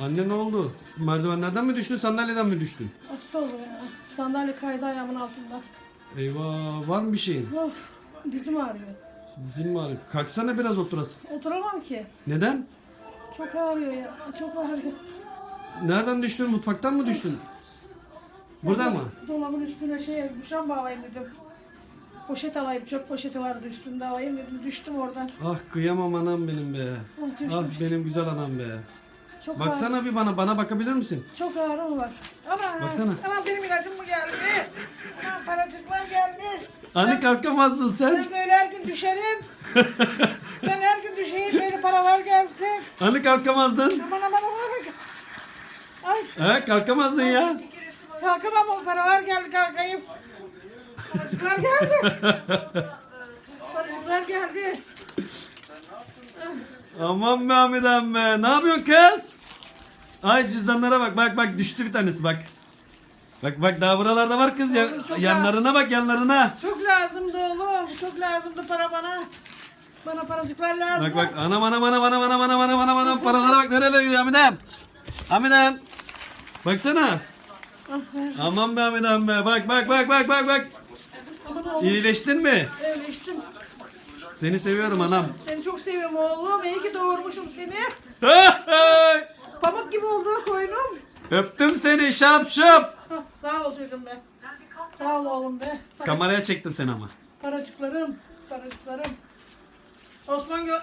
Anne ne oldu? Merdivenlerden mi düştün, sandalyeden mi düştün? Hasta oldu ya. Sandalye kaydı ayağımın altında. Eyvah, var mı bir şeyin? Of dizim ağrıyor. Dizin mi ağrıyor? Kalksana biraz oturasın. Oturamam ki. Neden? Çok ağrıyor ya. Çok ağrıyor. Nereden düştün? Mutfaktan mı düştün? Burada mı? Dolabın üstüne şey muşam bağlayayım dedim. Poşet alayım. Çöp poşeti vardı üstünde alayım dedim. Düştüm oradan. Ah kıyamam anam benim be. Ah, düştüm. Ah benim güzel anam be. Çok Baksana bir bana, bana bakabilir misin? çok ağrım var. Ana, Baksana. Anam benim ilacım mı geldi? Anam paracıklar gelmiş. Hani kalkamazdın sen? Ben böyle her gün düşerim. ben her gün düşeyim böyle paralar gelsin. Hani kalkamazdın? Aman aman aman. Ay He kalkamazdın ya. kalkamam o paralar geldi kalkayım. Paracıklar geldi. Paracıklar geldi. Aman be Hamidem be. Ne yapıyorsun kız? Ay cüzdanlara bak bak bak düştü bir tanesi bak. Bak bak daha buralarda var kız ya. Oğlum, çok Yanlarına bak yanlarına. Çok lazımdı oğlum. Çok lazımdı para bana. Bana paracıklar lazım. Bak bak anam anam anam anam anam anam anam anam anam paralara bak nerelere gidiyor Hamidem. Hamidem. Baksana. Ah. Aman be Hamidem be. Bak bak bak bak bak bak. İyileştin mi? Öyle içtim. Seni seviyorum anam. Seni çok seviyorum oğlum. İyi ki doğurmuşum seni. Öptüm seni şap şap. Hah, sağ ol çocuğum be. Sağ ol oğlum be. Para- Kameraya çektim seni ama. Paracıklarım. Paracıklarım. Osman gö